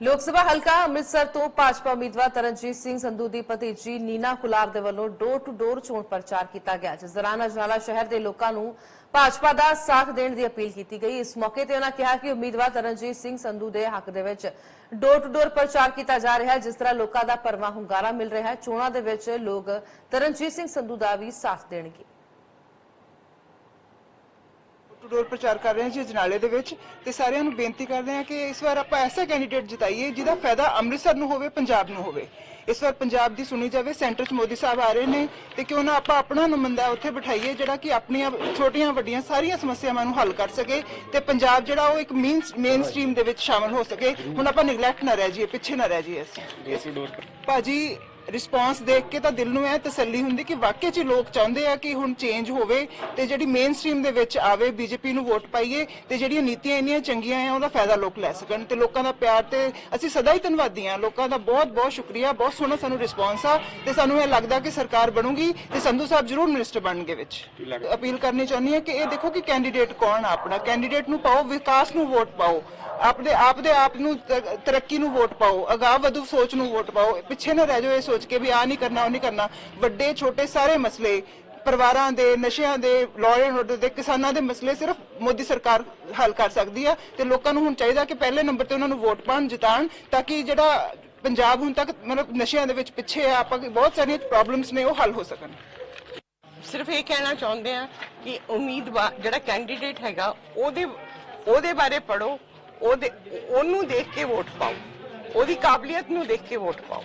ਲੋਕ ਸਭਾ ਹਲਕਾ ਅੰਮ੍ਰਿਤਸਰ ਤੋਂ ਭਾਜਪਾ ਉਮੀਦਵਾਰ ਤਰਨਜੀਤ ਸਿੰਘ ਸੰਧੂ ਦੀ ਭਤੀਜੀ ਨੀਨਾ ਕੁਲਾਰ ਦੇ ਵੱਲੋਂ ਡੋਰ ਟੂ ਡੋਰ ਚੋਣ ਪ੍ਰਚਾਰ ਕੀਤਾ ਗਿਆ, ਜਿਸ ਦੌਰਾਨ ਅਜਨਾਲਾ ਸ਼ਹਿਰ ਦੇ ਲੋਕਾਂ ਨੂੰ ਭਾਜਪਾ ਦਾ ਸਾਥ ਦੇਣ ਦੀ ਅਪੀਲ ਕੀਤੀ ਗਈ। ਇਸ ਮੌਕੇ ਤੇ ਉਹਨਾਂ ਕਿਹਾ ਕਿ ਉਮੀਦਵਾਰ ਤਰਨਜੀਤ ਸਿੰਘ ਸੰਧੂ ਦੇ ਹੱਕ ਦੇ ਵਿੱਚ ਡੋਰ ਟੂ ਡੋਰ ਪ੍ਰਚਾਰ ਕੀਤਾ ਜਾ ਰਿਹਾ ਹੈ, ਜਿਸ ਤਰ੍ਹਾਂ ਲੋਕਾਂ ਦਾ ਪਰਮਾ ਹੁੰਗਾਰਾ ਮਿਲ ਰਿਹਾ ਹੈ। ਚੋਣਾਂ ਦੇ ਵਿੱਚ ਲੋਕ ਤਰਨਜੀਤ ਸਿੰਘ ਸੰਧੂ ਦਾ ਵੀ ਸਾਥ ਦੇਣਗੇ। ਟੂ ਡੋਰ ਪ੍ਰਚਾਰ ਕਰ ਰਹੇ ਹਾਂ ਜੀ ਅਜਨਾਲੇ ਦੇ ਵਿੱਚ ਤੇ ਸਾਰਿਆਂ ਨੂੰ ਬੇਨਤੀ ਕਰਦੇ ਹਾਂ ਕਿ ਇਸ ਵਾਰ ਆਪਾਂ ਐਸਾ ਕੈਂਡੀਡੇਟ ਜਿਤਾਈਏ ਜਿਹਦਾ ਫਾਇਦਾ ਅੰਮ੍ਰਿਤਸਰ ਨੂੰ ਹੋਵੇ ਪੰਜਾਬ ਨੂੰ ਹੋਵੇ। ਇਸ ਵਾਰ ਪੰਜਾਬ ਦੀ ਸੁਣੀ ਜਾਵੇ ਸੈਂਟਰ 'ਚ ਮੋਦੀ ਸਾਹਿਬ ਆ ਰਹੇ ਨੇ ਤੇ ਕਿਉਂ ਨਾ ਆਪਾਂ ਆਪਣਾ ਨੁਮਾਇੰਦਾ ਉੱਥੇ ਬਿਠਾਈਏ ਜਿਹੜਾ ਕਿ ਆਪਣੀਆਂ ਛੋਟੀਆਂ ਵੱਡੀਆਂ ਸਾਰੀਆਂ ਸਮੱਸਿਆਵਾਂ ਨੂੰ ਹੱਲ ਕਰ ਸਕੇ ਤੇ ਪੰਜਾਬ ਜਿਹੜਾ ਉਹ ਇੱਕ ਮੇਨ ਮੇਨ ਸਟ੍ਰੀਮ ਦੇ ਵਿੱਚ ਸ਼ਾਮਲ ਹੋ ਸਕੇ। ਹੁਣ ਆਪਾਂ ਨਿਗਲੈਕਟ ਨਾ ਰਹਿ ਜਾਈਏ ਪਿੱਛੇ ਨਾ ਰਹਿ ਜਾਈਏ ਅਸੀਂ। ਭਾਜੀ ਰਿਸਪਾਂਸ ਦੇਖ ਕੇ ਤਾਂ ਦਿਲ ਨੂੰ ਇਹ ਤਸੱਲੀ ਹੁੰਦੀ ਕਿ ਵਾਕਈ ਚ ਲੋਕ ਚਾਹੁੰਦੇ ਆ ਕਿ ਹੁਣ ਚੇਂਜ ਹੋਵੇ ਤੇ ਜਿਹੜੀ ਮੇਨ ਸਟ੍ਰੀਮ ਦੇ ਵਿੱਚ ਆਵੇ, ਬੀਜੇਪੀ ਨੂੰ ਵੋਟ ਪਾਈਏ ਤੇ ਜਿਹੜੀਆਂ ਨੀਤੀਆਂ ਇੰਨੀਆਂ ਚੰਗੀਆਂ ਆ, ਉਹਦਾ ਫਾਇਦਾ ਲੋਕ ਲੈ ਸਕਣ ਤੇ ਲੋਕਾਂ ਦਾ ਪਿਆਰ ਤੇ ਅਸੀਂ ਸਦਾ ਹੀ ਧੰਨਵਾਦੀ ਆ ਲੋਕਾਂ ਦਾ ਬਹੁਤ ਬਹੁਤ ਸ਼ੁਕਰੀਆ, ਬਹੁਤ ਸੋਹਣਾ ਸਾਨੂੰ ਰਿਸਪਾਂਸ ਆ ਤੇ ਸਾਨੂੰ ਇਹ ਲੱਗਦਾ ਕਿ ਸਰਕਾਰ ਬਣੂਗੀ ਤੇ ਸੰਧੂ ਸਾਹਿਬ ਜ਼ਰੂਰ ਮਿਨਿਸਟਰ ਬਣਨਗੇ ਵਿੱਚ। ਅਪੀਲ ਕਰਨੀ ਚਾਹੁੰਦੀ ਆ ਕਿ ਇਹ ਦੇਖੋ ਕਿ ਕੈਂਡੀਡੇਟ ਕੌਣ ਆ ਆਪਣਾ ਕੈਂਡੀਡੇਟ ਨੂੰ ਪਾਓ, ਵਿਕਾਸ ਨੂੰ ਵੋਟ ਪਾਓ, ਆਪਦੇ ਆਪ ਦੇ ਆਪ ਨੂੰ ਤਰੱਕੀ ਨੂੰ ਵੋਟ ਪਾਓ, ਅਗਾਹ ਵਧੂ ਸੋਚ ਨੂੰ ਵੋਟ ਪਾਓ, ਪਿੱਛੇ ਨਾ ਰਹਿ ਜਾਓ ਇਸ ਸੋਚ ਕੇ ਵੀ ਆ ਨਹੀਂ ਕਰਨਾ, ਉਹ ਨਹੀਂ ਕਰਨਾ। ਵੱਡੇ, ਛੋਟੇ ਸਾਰੇ ਮਸਲੇ, ਪਰਿਵਾਰਾਂ ਦੇ, ਨਸ਼ਿਆਂ ਦੇ ਲਾਅ ਐਂਡ ਆਰਡਰ ਦੇ, ਕਿਸਾਨਾਂ ਦੇ ਮਸਲੇ ਸਿਰਫ ਮੋਦੀ ਸਰਕਾਰ ਹੱਲ ਕਰ ਸਕਦੀ ਆ ਤੇ ਲੋਕਾਂ ਨੂੰ ਹੁਣ ਚਾਹੀਦਾ ਕਿ ਪਹਿਲੇ ਨੰਬਰ ਤੇ ਉਹਨਾਂ ਨੂੰ ਵੋਟ ਪਾਣ ਜਿਤਾਣ ਤਾਂ ਕਿ ਜਿਹੜਾ ਪੰਜਾਬ ਹੁਣ ਤੱਕ ਮਤਲਬ ਨਸ਼ਿਆਂ ਦੇ ਵਿੱਚ ਪਿੱਛੇ ਆ, ਆਪਾਂ ਬਹੁਤ ਸਾਰੀਆਂ ਪ੍ਰੋਬਲਮਸ ਨੇ, ਉਹ ਹੱਲ ਹੋ ਸਕਣ। ਸਿਰਫ ਇਹ ਕਹਿਣਾ ਚਾਹੁੰਦੇ ਆ ਕਿ ਉਮੀਦਵਾਰ, ਜਿਹੜਾ ਕੈਂਡੀਡੇਟ ਹੈਗਾ, ਉਹਦੇ ਉਹਦੇ ਬਾਰੇ ਪੜੋ ਉਹਦੇ, ਉਹਨੂੰ ਦੇਖ ਕੇ ਵੋਟ ਪਾਓ, ਉਹਦੀ ਕਾਬਲੀਅਤ ਨੂੰ ਦੇਖ ਕੇ ਵੋਟ ਪਾਓ।